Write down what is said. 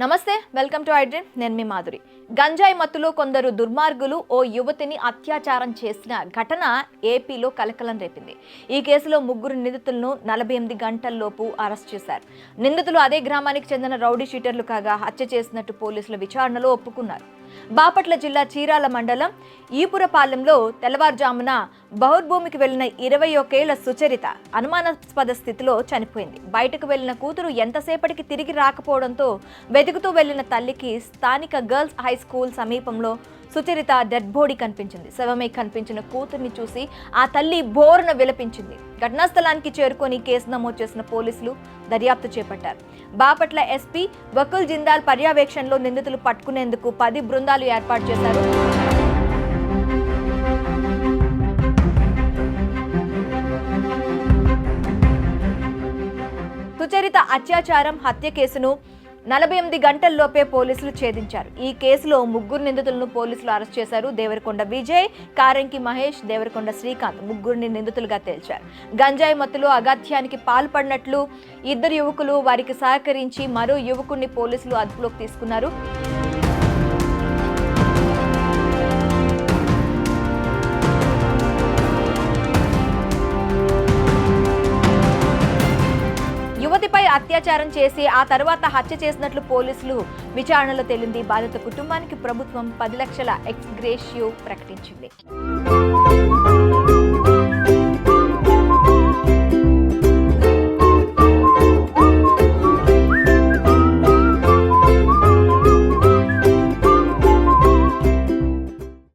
నమస్తే welcome to iDream. నేను మీ మాధురి. గంజాయి మత్తులో కొందరు దుర్మార్గులు ఓ యువతిని అత్యాచారం చేసిన ఘటన ఏపీలో కలకలం రేపింది. ఈ కేసులో ముగ్గురు నిందితులను నలభై ఎనిమిది గంటల్లోపు అరెస్ట్ చేశారు. నిందితులు అదే గ్రామానికి చెందిన రౌడీ షీటర్లు కాగా హత్య చేసినట్టు పోలీసుల విచారణలో ఒప్పుకున్నారు. బాపట్ల జిల్లా చీరాల మండలం ఈపురపాలెంలో తెల్లవారుజామున బహుర్భూమికి వెళ్ళిన ఇరవై ఒకేళ్ళ సుచరిత అనుమానాస్పద స్థితిలో చనిపోయింది. బయటకు వెళ్ళిన కూతురు ఎంతసేపటికి తిరిగి రాకపోవడంతో వెతుకుతూ వెళ్ళిన తల్లికి స్థానిక గర్ల్స్ హై స్కూల్ సమీపంలో సుచరిత డెడ్ బాడీ కనిపించింది. శవమే కనిపించిన కూతుర్ని చూసి ఆ తల్లి బోరున విలపించింది. ఘటనా స్థలానికి చేరుకొని కేసు నమోదు చేసిన పోలీసులు దర్యాప్తు చేపట్టారు. బాపట్ల ఎస్పీ వకుల్ జిందాల్ పర్యవేక్షణలో నిందితులు పట్టుకునేందుకు పది బృందాలు ఏర్పాటు చేశారు. సుచరిత అత్యాచారం హత్య కేసును నలభై ఎనిమిది గంటల్లోపే పోలీసులు ఛేదించారు. ఈ కేసులో ముగ్గురు నిందితులను పోలీసులు అరెస్ట్ చేశారు. దేవరకొండ విజయ్ కారంకి మహేష్ దేవరకొండ శ్రీకాంత్ ముగ్గురిని నిందితులుగా తేల్చారు. గంజాయి మత్తులో అగాధ్యానికి పాల్పడినట్లు ఇద్దరు యువకులు వారికి సహకరించి మరో యువకుడిని పోలీసులు అదుపులోకి తీసుకున్నారు. అత్యాచారం చేసి ఆ తర్వాత హత్య చేసినట్లు పోలీసులు విచారణలో తేలింది. బాధిత కుటుంబానికి ప్రభుత్వం పది లక్షల ఎక్స్గ్రేషియో ప్రకటించింది.